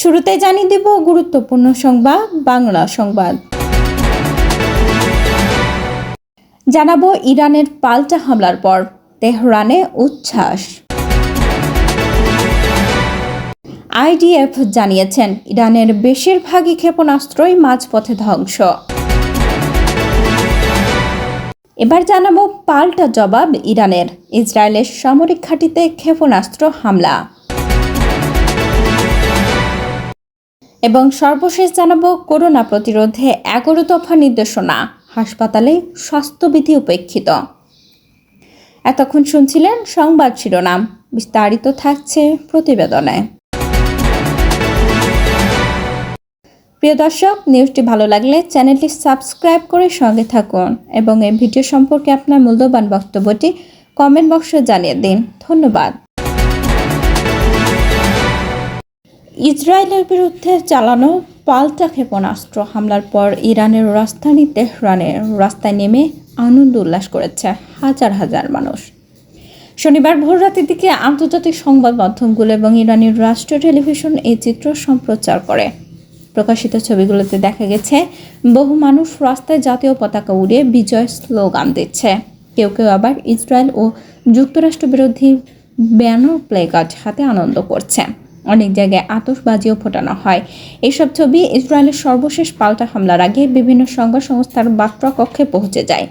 শুরুতে জানিয়ে দেব গুরুত্বপূর্ণ সংবাদ, বাংলা সংবাদ। জানাব ইরানের পাল্টা হামলার পর, তেহরানে উচ্ছ্বাস। আইডিএফ জানিয়েছেন, ইরানের বেশিরভাগই ক্ষেপণাস্ত্রই মাঝপথে ধ্বংস। এবার জানাব পাল্টা জবাব ইরানের। ইসরায়েলের সামরিক ঘাঁটিতে ক্ষেপণাস্ত্র হামলা। এবং সর্বশেষ জানাব করোনা প্রতিরোধে এগারো দফা নির্দেশনা, হাসপাতালে স্বাস্থ্যবিধি উপেক্ষিত। এতক্ষণ শুনছিলেন সংবাদ শিরোনাম, বিস্তারিত থাকছে প্রতিবেদনে। প্রিয় দর্শক, নিউজটি ভালো লাগলে চ্যানেলটি সাবস্ক্রাইব করে সঙ্গে থাকুন এবং এই ভিডিও সম্পর্কে আপনার মূল্যবান বক্তব্যটি কমেন্ট বক্সে জানিয়ে দিন। ধন্যবাদ। ইসরায়েলের বিরুদ্ধে চালানো পাল্টা ক্ষেপণাস্ত্র হামলার পর ইরানের রাজধানী তেহরানের রাস্তায় নেমে আনন্দ উল্লাস করেছে হাজার হাজার মানুষ। শনিবার ভোররাতের দিকে আন্তর্জাতিক সংবাদ মাধ্যমগুলো এবং ইরানের রাষ্ট্রীয় টেলিভিশন এই চিত্র সম্প্রচার করে। প্রকাশিত ছবিগুলোতে দেখা গেছে, বহু মানুষ রাস্তায় জাতীয় পতাকা উড়িয়ে বিজয় স্লোগান দিচ্ছে। কেউ কেউ আবার ইসরায়েল ও যুক্তরাষ্ট্র বিরোধী ব্যানার প্লেকার্ড হাতে আনন্দ করছে। অনেক জায়গায় আতশবাজিও ফোটানো হয়। এইসব ছবি ইসরায়েলের সর্বশেষ পাল্টা হামলার আগে বিভিন্ন সংবাদ সংস্থার বার্তা কক্ষে পৌঁছে যায়।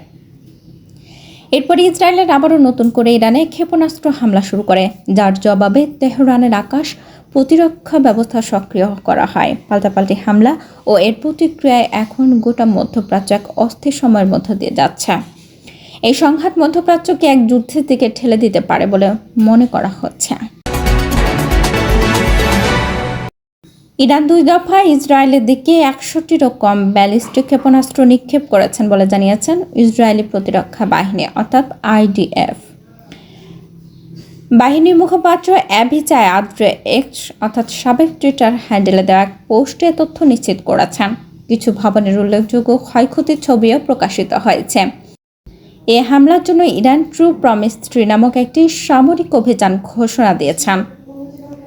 এরপরে ইসরায়েলের আবারও নতুন করে ইরানে ক্ষেপণাস্ত্র হামলা শুরু করে, যার জবাবে তেহরানের আকাশ প্রতিরক্ষা ব্যবস্থা সক্রিয় করা হয়। পাল্টাপাল্টি হামলা ও এর প্রতিক্রিয়ায় এখন গোটা মধ্যপ্রাচ্য এক অস্থির সময়ের মধ্য দিয়ে যাচ্ছে। এই সংঘাত মধ্যপ্রাচ্যকে এক যুদ্ধের দিকে ঠেলে দিতে পারে বলে মনে করা হচ্ছে। ইরান দুই দফায় ইসরায়েলের দিকে একশোটিরও কম ব্যালিস্টিক ক্ষেপণাস্ত্র নিক্ষেপ করেছেন বলে জানিয়েছেন ইসরায়েলি প্রতিরক্ষা বাহিনী, অর্থাৎ আইডিএফ। বাহিনীর মুখপাত্র অ্যাভিচায় আদ্রে এক্স, অর্থাৎ সাবেক টুইটার হ্যান্ডেলে দেওয়া এক পোস্টে তথ্য নিশ্চিত করেছেন। কিছু ভবনের উল্লেখযোগ্য ক্ষয়ক্ষতির ছবিও প্রকাশিত হয়েছে। এ হামলার জন্য ইরান ট্রু প্রমিস থ্রি নামক একটি সামরিক অভিযান ঘোষণা দিয়েছেন।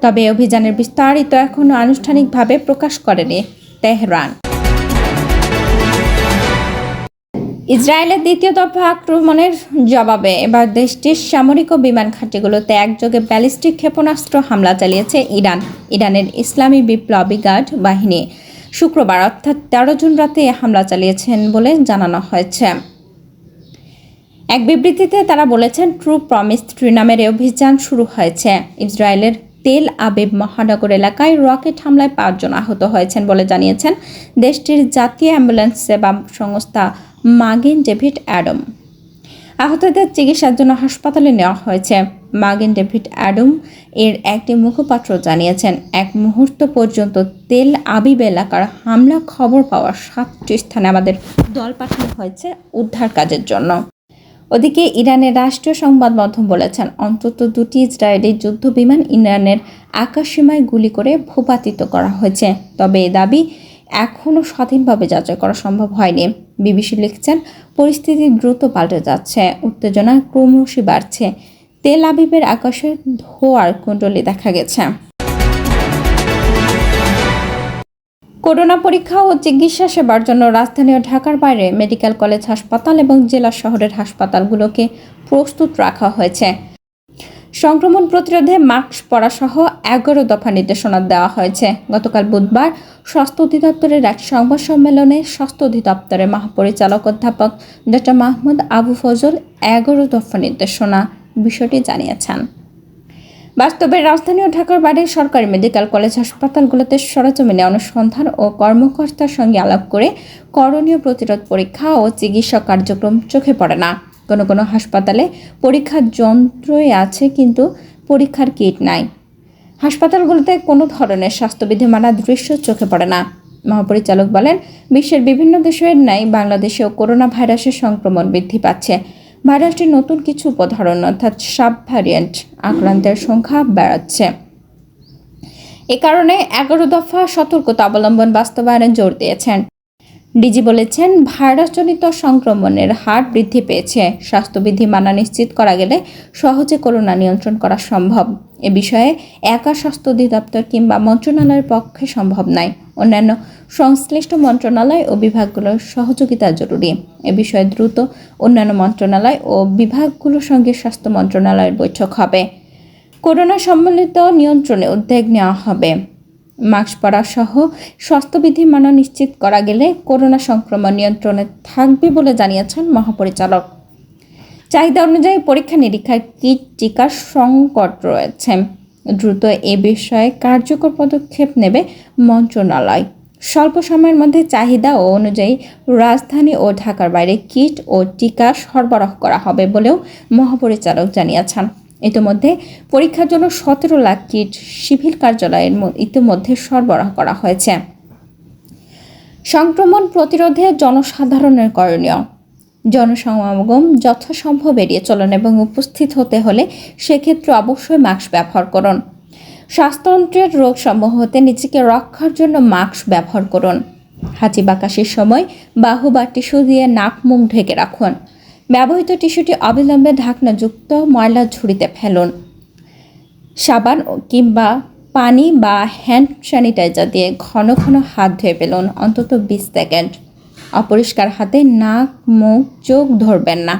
তবে অভিযানের বিস্তারিত এখনও আনুষ্ঠানিকভাবে প্রকাশ করেনি তেহরান। ইসরায়েলের দ্বিতীয় দফা আক্রমণের জবাবে এবার দেশটির সামরিক ও বিমান ঘাঁটিগুলোতে একযোগে ব্যালিস্টিক ক্ষেপণাস্ত্র হামলা চালিয়েছে ইরান, ইরানের ইসলামী বিপ্লবী গার্ড বাহিনী। শুক্রবার অর্থাৎ তেরো জুন রাতে হামলা চালিয়েছেন বলে জানানো হয়েছে। এক বিবৃতিতে তারা বলেছেন, ট্রু প্রমিস থ্রি নামের এই অভিযান শুরু হয়েছে। ইসরায়েলের তেল আবেব মহানগর এলাকায় রকেট হামলায় পাঁচজন আহত হয়েছেন বলে জানিয়েছেন দেশটির জাতীয় অ্যাম্বুলেন্স সেবা সংস্থা মাগিন ডেভিড অ্যাডম। আহতদের চিকিৎসার জন্য হাসপাতালে নেওয়া হয়েছে। মাগিন ডেভিড অ্যাডম এর একটি মুখপাত্র জানিয়েছেন, এক মুহূর্ত পর্যন্ত তেল আবিব এলাকার হামলা খবর পাওয়ার সাতটি স্থানে আমাদের দল পাঠানো হয়েছে উদ্ধার কাজের জন্য। ওদিকে ইরানের রাষ্ট্রীয় সংবাদ মাধ্যম বলেছেন, অন্তত দুটি ইসরায়েলি যুদ্ধ বিমান ইরানের আকাশসীমায় গুলি করে ভূপাতিত করা হয়েছে। তবে এ দাবি এখনও স্বাধীনভাবে যাচাই করা সম্ভব হয়নি। বিবিসি লিখছেন, পরিস্থিতি দ্রুত পাল্টে যাচ্ছে, উত্তেজনা ক্রমশই বাড়ছে। তেল আবিবের আকাশে ধোয়ার কুণ্ডলি দেখা গেছে। করোনা পরীক্ষা ও চিকিৎসা সেবার জন্য রাজধানী ও ঢাকার বাইরে মেডিকেল কলেজ হাসপাতাল এবং জেলা শহরের হাসপাতালগুলোকে প্রস্তুত রাখা হয়েছে। সংক্রমণ প্রতিরোধে মাস্ক পরা সহ এগারো দফা নির্দেশনা দেওয়া হয়েছে। গতকাল বুধবার স্বাস্থ্য অধিদপ্তরের এক সংবাদ সম্মেলনে স্বাস্থ্য অধিদপ্তরের মহাপরিচালক অধ্যাপক ডক্টর মাহমুদ আবু ফজল এগারো দফা নির্দেশনা বিষয়টি জানিয়েছেন। বাস্তবে রাজধানী ও ঢাকার বাইরে সরকারি মেডিকেল কলেজ হাসপাতালগুলোতে সরজমিনে অনুসন্ধান ও কর্মকর্তার সঙ্গে আলাপ করে করণীয় প্রতিরোধ পরীক্ষা ও চিকিৎসা কার্যক্রম চোখে পড়ে না। কোনো কোনো হাসপাতালে পরীক্ষার যন্ত্রই আছে কিন্তু পরীক্ষার কিট নাই। হাসপাতালগুলোতে কোনো ধরনের স্বাস্থ্যবিধি মানার দৃশ্য চোখে পড়ে না। মহাপরিচালক বলেন, বিশ্বের বিভিন্ন দেশের ন্যায় বাংলাদেশেও করোনা ভাইরাসের সংক্রমণ বৃদ্ধি পাচ্ছে। ভাইরাসটির নতুন কিছু উপধরন অর্থাৎ সাব ভ্যারিয়েন্ট আক্রান্তের সংখ্যা বাড়াচ্ছে। এ কারণে এগারো দফা সতর্কতা অবলম্বন বাস্তবায়নে জোর দিয়েছেন। ডিজি বলেছেন, ভাইরাসজনিত সংক্রমণের হার বৃদ্ধি পেয়েছে। স্বাস্থ্যবিধি মানা নিশ্চিত করা গেলে সহজে করোনা নিয়ন্ত্রণ করা সম্ভব। এ বিষয়ে একা স্বাস্থ্য অধিদপ্তর কিংবা মন্ত্রণালয়ের পক্ষে সম্ভব নয়। অন্যান্য সংশ্লিষ্ট মন্ত্রণালয় ও বিভাগগুলোর সহযোগিতা জরুরি। এ বিষয়ে দ্রুত অন্যান্য মন্ত্রণালয় ও বিভাগগুলোর সঙ্গে স্বাস্থ্য মন্ত্রণালয়ের বৈঠক হবে। করোনা সম্মিলিত নিয়ন্ত্রণে উদ্যোগ নেওয়া হবে। মাস্ক পরা সহ স্বাস্থ্যবিধি মানা নিশ্চিত করা গেলে করোনা সংক্রমণ নিয়ন্ত্রণে থাকবে বলে জানিয়েছেন মহাপরিচালক। চাহিদা অনুযায়ী পরীক্ষা নিরীক্ষার কিট টিকার সংকট রয়েছে? দ্রুত এ বিষয়ে কার্যকর পদক্ষেপ নেবে মন্ত্রণালয়। স্বল্প সময়ের মধ্যে চাহিদা ও অনুযায়ী রাজধানী ও ঢাকার বাইরে কিট ও টিকা সরবরাহ করা হবে বলেও মহাপরিচালক জানিয়েছেন। ইতিমধ্যে পরীক্ষার জন্য সতেরো লাখ কিট সিভিল কার্যালয়ের ইতিমধ্যে সরবরাহ করা হয়েছে। সংক্রমণ প্রতিরোধে জনসাধারণের করণীয়। জনসমাগম যথাসম্ভব এড়িয়ে চলুন এবং উপস্থিত হতে হলে সেক্ষেত্রে অবশ্যই মাস্ক ব্যবহার করুন। শ্বাসতন্ত্রের রোগসমূহ হতে নিজেকে রক্ষার জন্য মাস্ক ব্যবহার করুন। হাঁচি বাকাশির সময় বাহু বা টিস্যু দিয়ে নাক, মুখ ঢেকে রাখুন। ব্যবহৃত টিস্যুটি অবিলম্বে ঢাকনাযুক্ত ময়লা ঝুড়িতে ফেলুন। সাবান কিংবা পানি বা হ্যান্ড স্যানিটাইজার দিয়ে ঘন ঘন হাত ধুয়ে ফেলুন, অন্তত বিশ সেকেন্ড। অপরিষ্কার হাতে নাক, মুখ, চোখ ধরবেন না।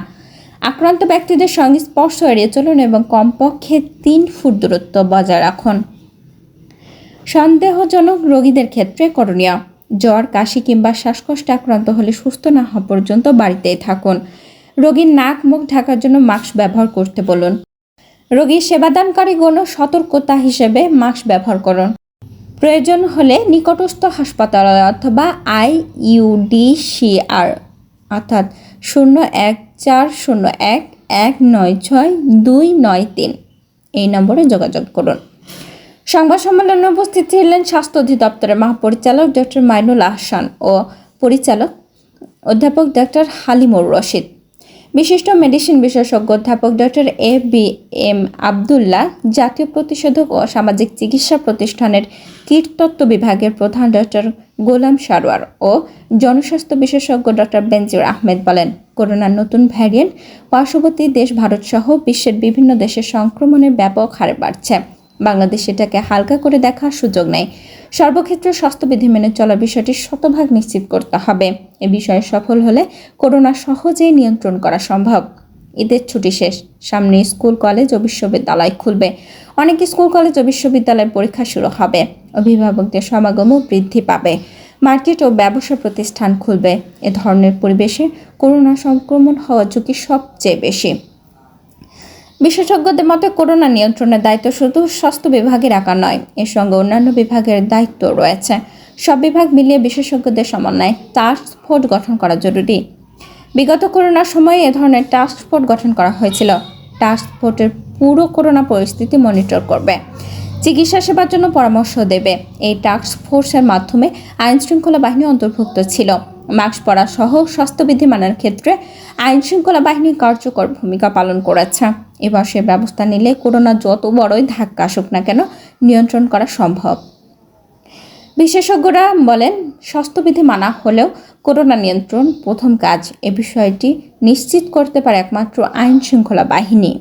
আক্রান্ত ব্যক্তিদের সঙ্গে স্পর্শ এড়িয়ে চলুন এবং কমপক্ষে তিন ফুট দূরত্ব বজায় রাখুন। সন্দেহজনক রোগীদের ক্ষেত্রে করণীয়, জ্বর, কাশি কিংবা শ্বাসকষ্টে আক্রান্ত হলে সুস্থ না হওয়া পর্যন্ত বাড়িতেই থাকুন। রোগীর নাক, মুখ ঢাকার জন্য মাস্ক ব্যবহার করতে বলুন। রোগীর সেবাদানকারী সেবাদানকারীগণ সতর্কতা হিসেবে মাস্ক ব্যবহার করুন। প্রয়োজন হলে নিকটস্থ হাসপাতাল অথবা আইইউডিসিআর অর্থাৎ শূন্য এক চার শূন্য এক এক নয় ছয়, দুই নয় তিন। এই নম্বরে যোগাযোগ করুন। সংবাদ সম্মেলনে উপস্থিত ছিলেন স্বাস্থ্য অধিদপ্তরের মহাপরিচালক ডক্টর মাইনুল আহসান ও পরিচালক অধ্যাপক ডক্টর হালিমুর রশিদ। বিশিষ্ট মেডিসিন বিশেষজ্ঞ অধ্যাপক doctor A B M Abdullah জাতীয় প্রতিষেধক ও সামাজিক চিকিৎসা প্রতিষ্ঠানের কীটতত্ত্ব বিভাগের প্রধান ডক্টর গোলাম সারোয়ার ও জনস্বাস্থ্য বিশেষজ্ঞ ডক্টর বেনজির আহমেদ বলেন, করোনার নতুন ভ্যারিয়েন্ট পার্শ্ববর্তী দেশ ভারত সহ বিশ্বের বিভিন্ন দেশে সংক্রমণের ব্যাপক হারে বাড়ছে। বাংলাদেশ এটাকে হালকা করে দেখার সুযোগ নেই। সর্বক্ষেত্রে স্বাস্থ্যবিধি মেনে চলার বিষয়টি শতভাগ নিশ্চিত করতে হবে। এ বিষয়ে সফল হলে করোনা সহজেই নিয়ন্ত্রণ করা সম্ভব। ঈদের ছুটি শেষ। সামনে স্কুল, কলেজ ও বিশ্ববিদ্যালয় খুলবে। অনেক স্কুল, কলেজ ও বিশ্ববিদ্যালয়ের পরীক্ষা শুরু হবে। অভিভাবকদের সমাগমও বৃদ্ধি পাবে। মার্কেট ও ব্যবসা প্রতিষ্ঠান খুলবে। এ ধরনের পরিবেশে করোনা সংক্রমণ হওয়ার ঝুঁকি সবচেয়ে বেশি। বিশেষজ্ঞদের মতে, করোনা নিয়ন্ত্রণের দায়িত্ব শুধু স্বাস্থ্য বিভাগের একা নয়, এর সঙ্গে অন্যান্য বিভাগের দায়িত্ব রয়েছে। সব বিভাগ মিলিয়ে বিশেষজ্ঞদের সমন্বয়ে টাস্ক ফোর্স গঠন করা জরুরি। বিগত করোনার সময়ে এ ধরনের টাস্ক ফোর্স গঠন করা হয়েছিল। টাস্ক ফোর্সের পুরো করোনা পরিস্থিতি মনিটর করবে। চিকিৎসা সেবার জন্য পরামর্শ দেবে। এই টাস্ক ফোর্সের মাধ্যমে আইন শৃঙ্খলা বাহিনী অন্তর্ভুক্ত ছিল। মাস্ক পরা সহ স্বাস্থ্যবিধি মানার ক্ষেত্রে আইন শৃঙ্খলা বাহিনী কার্যকর ভূমিকা পালন করেছে। এবার সে ব্যবস্থা নিলে করোনা যত বড়ই ধাক্কা আসুক না কেন নিয়ন্ত্রণ করা সম্ভব। বিশেষজ্ঞরা বলেন, স্বাস্থ্যবিধি মানা হলেও করোনা নিয়ন্ত্রণ প্রথম কাজ। এ বিষয়টি নিশ্চিত করতে পারে একমাত্র আইন শৃঙ্খলা বাহিনী।